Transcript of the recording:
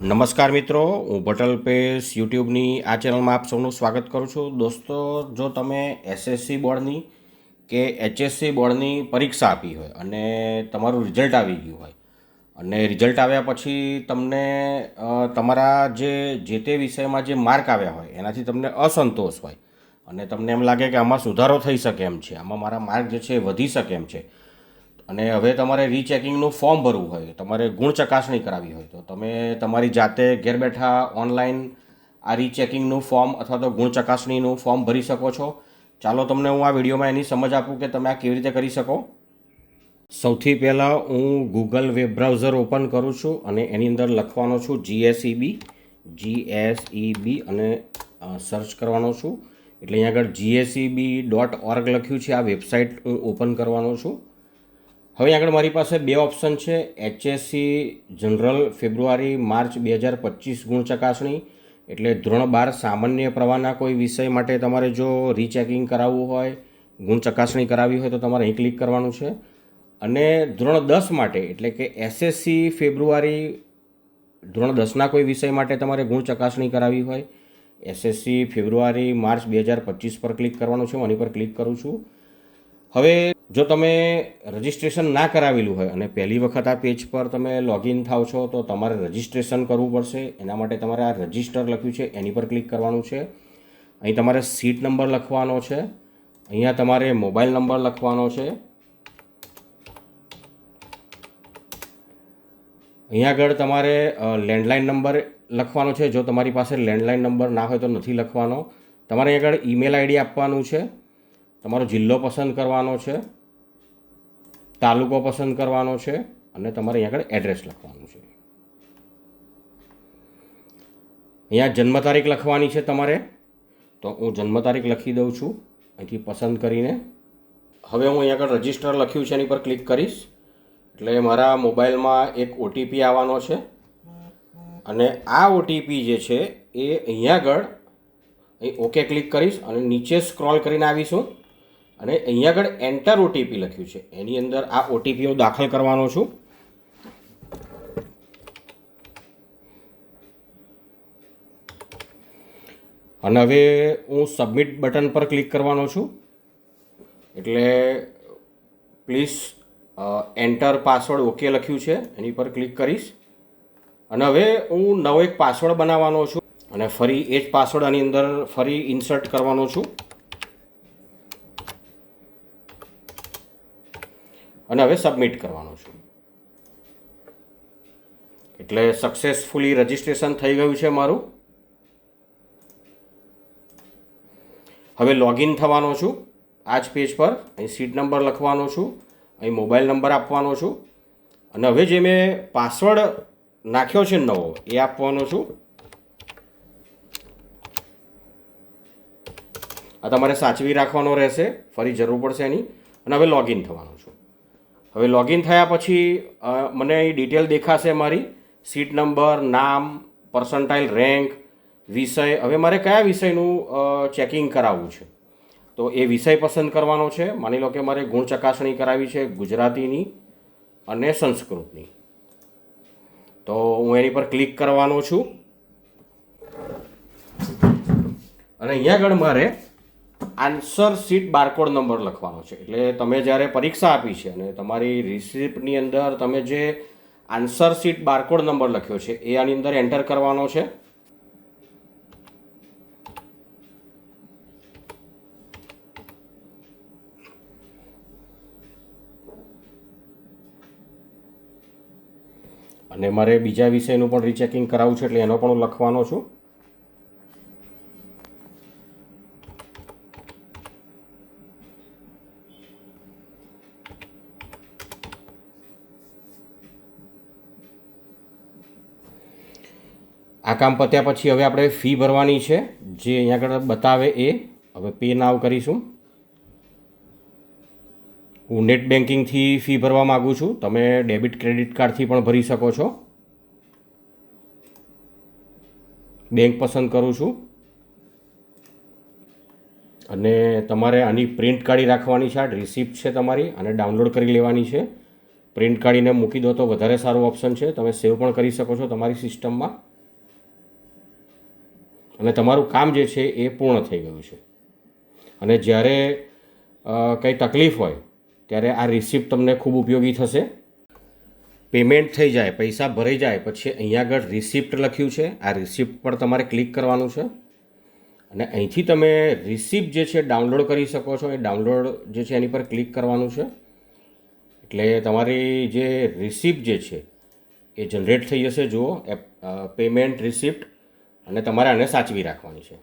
નમસ્કાર મિત્રો, હું ભટલ પેસ યુટ્યુબની આ ચેનલમાં આપ સૌનું સ્વાગત કરું છું. દોસ્તો, જો તમે એસએસસી બોર્ડની કે એચએસસી બોર્ડની પરીક્ષા આપી હોય અને તમારું રિઝલ્ટ આવી ગયું હોય, અને રિઝલ્ટ આવ્યા પછી તમને તમારા જે જે તે વિષયમાં જે માર્ક આવ્યા હોય, એનાથી તમને અસંતોષ હોય, અને તમને એમ લાગે કે આમાં સુધારો થઈ શકે એમ છે. આમાં મારા માર્ક જે છે વધી શકે એમ છે. અને હવે તમારે રીચેકિંગનું ફોર્મ ભરવું હોય, તમારે ગુણ ચકાસણી કરાવી હોય, તો તમે તમારી જાતે ઘેર બેઠા ઓનલાઈન આ રીચેકિંગનું ફોર્મ અથવા તો ગુણ ચકાસણીનું ફોર્મ ભરી શકો છો. ચાલો તમને હું આ વિડીયોમાં એની સમજ આપું કે તમે આ કેવી રીતે કરી શકો. સૌથી પહેલાં હું ગૂગલ વેબ બ્રાઉઝર ઓપન કરું છું અને એની અંદર લખવાનો છું જીએસઈબી જીએસઈબી અને સર્ચ કરવાનો છું. એટલે અહીં આગળ જીએસઈબી ડોટ ઓર્ગ લખ્યું છે. આ વેબસાઇટ ઓપન કરવાનો છું. હવે આગળ મારી પાસે બે ઓપ્શન છે. એચએસસી જનરલ ફેબ્રુઆરી માર્ચ બે હજાર પચીસ ગુણ ચકાસણી. એટલે ધોરણ બાર સામાન્ય પ્રવાહના કોઈ વિષય માટે તમારે જો રીચેકિંગ કરાવવું હોય, ગુણ ચકાસણી કરાવવી હોય તો તમારે અહીં ક્લિક કરવાનું છે. અને ધોરણ દસ માટે, એટલે કે એસએસસી ફેબ્રુઆરી ધોરણ દસના કોઈ વિષય માટે તમારે ગુણ ચકાસણી કરાવવી હોય એસએસસી ફેબ્રુઆરી માર્ચ બે હજાર પચીસ પર ક્લિક કરવાનું છે. હું આની પર ક્લિક કરું છું. હવે જો તમે રજિસ્ટ્રેશન ના કરાવેલું હોય અને પહેલી વખત આ પેજ પર તમે લોગિન થાવ છો, તો તમારે રજિસ્ટ્રેશન કરવું પડશે. એના માટે તમારે આ રજિસ્ટર લખ્યું છે, એની પર ક્લિક કરવાનું છે. અહીં તમારે સીટ નંબર લખવાનો છે. અહીંયા તમારે મોબાઈલ નંબર લખવાનો છે. અહીંયા આગળ તમારે લેન્ડલાઇન નંબર લખવાનો છે. જો તમારી પાસે લેન્ડલાઇન નંબર ના હોય તો નથી લખવાનો. તમારે અહીં આગળ ઈમેલ આઈડી આપવાનું છે. તમારો જિલ્લો પસંદ કરવાનો છે. તાલુકો પસંદ કરવાનો છે અને તમારે અહીંયા આગળ એડ્રેસ લખવાનું છે. અહીંયા જન્મ તારીખ લખવાની છે તમારે. તો હું જન્મ તારીખ લખી દઉં છું. અહીંથી પસંદ કરીને. હવે હું અહીંયા આગળ રજિસ્ટર લખ્યું છે એની પર ક્લિક કરીશ. એટલે મારા મોબાઈલમાં એક ઓટીપી આવવાનો છે. અને આ ઓટીપી જે છે એ અહીંયા આગળ અહીં ઓકે ક્લિક કરીશ અને નીચે સ્ક્રોલ કરીને આવીશું. અને અહીંયા આગળ એન્ટર ઓટીપી લખ્યું છે. એની અંદર આ ઓટીપી હું દાખલ કરવાનો છું. અને હવે હું સબમિટ બટન પર ક્લિક કરવાનો છું. એટલે પ્લીઝ એન્ટર પાસવર્ડ ઓકે લખ્યું છે. એની પર ક્લિક કરીશ. અને હવે હું નવો એક પાસવર્ડ બનાવવાનો છું. અને ફરી એ જ પાસવર્ડ આની અંદર ફરી ઇન્સર્ટ કરવાનો છું. અને હવે સબમિટ કરવાનો છું. એટલે સક્સેસફુલી રજિસ્ટ્રેશન થઈ ગયું છે મારું. હવે લોગિન થવાનો છું. આ જ પેજ પર અહીં સીટ નંબર લખવાનો છું. અહીં મોબાઈલ નંબર આપવાનો છું. અને હવે જે મેં પાસવર્ડ નાખ્યો છે નવો, એ આપવાનો છું. આ તમારે સાચવી રાખવાનો રહેશે. ફરી જરૂર પડશે એની. અને હવે લોગિન થવાનું છું. હવે લોગિન થયા પછી મને એ ડિટેલ દેખાશે મારી. સીટ નંબર નામ પર્સન્ટાઇલ રેન્ક વિષય. હવે મારે કયા વિષયનું ચેકિંગ કરાવવું છે? તો એ વિષય પસંદ કરવાનો છે. માની લો કે મારે ગુણ ચકાસણી કરાવી છે ગુજરાતીની અને સંસ્કૃતની. તો હું એની પર ક્લિક કરવાનો છું. અને અહીંયા આગળ મારે આન્સર સીટ બારકોડ નંબર લખવાનો છે. એટલે તમે જ્યારે પરીક્ષા આપી છે અને તમારી રિસિપ્ટની અંદર તમે જે આન્સર સીટ બારકોડ નંબર લખ્યો છે, એ આની અંદર એન્ટર કરવાનો છે. અને મારે બીજા વિષયનું પણ રીચેકિંગ કરાવવું છે, એટલે એનો પણ હું લખવાનો છું. આ કામ પત્યા પછી હવે આપણે ફી ભરવાની છે. જે અહીંયા આગળ બતાવે એ. હવે પે નાવ કરીશું. હું નેટ બેન્કિંગથી ફી ભરવા માગું છું. તમે ડેબિટ ક્રેડિટ કાર્ડથી પણ ભરી શકો છો. બેંક પસંદ કરું છું. અને તમારે આની પ્રિન્ટ કાઢી રાખવાની છે. આ રિસિપ્ટ છે તમારી. અને ડાઉનલોડ કરી લેવાની છે. પ્રિન્ટ કાઢીને મૂકી દો તો વધારે સારું ઓપ્શન છે. તમે સેવ પણ કરી શકો છો તમારી સિસ્ટમમાં અને તમારું કામ જે છે એ પૂર્ણ થઈ ગયું છે. અને જ્યારે કંઈ તકલીફ હોય, ત્યારે આ રિસિપ્ટ તમને ખૂબ ઉપયોગી થશે. પેમેન્ટ થઈ જાય, પૈસા ભરાઈ જાય, પછી અહીંયા આગળ રિસિપ્ટ લખ્યું છે, આ રિસિપ્ટ પર તમારે ક્લિક કરવાનું છે. અને અહીંથી તમે રિસિપ્ટ જે છે ડાઉનલોડ કરી શકો છો, એ ડાઉનલોડ જે છે એની પર ક્લિક કરવાનું છે. એટલે તમારી જે રિસિપ્ટ જે છે, એ જનરેટ થઈ જશે. જુઓ પેમેન્ટ રિસિપ્ટ અને તમારે આને સાચવી રાખવાની છે.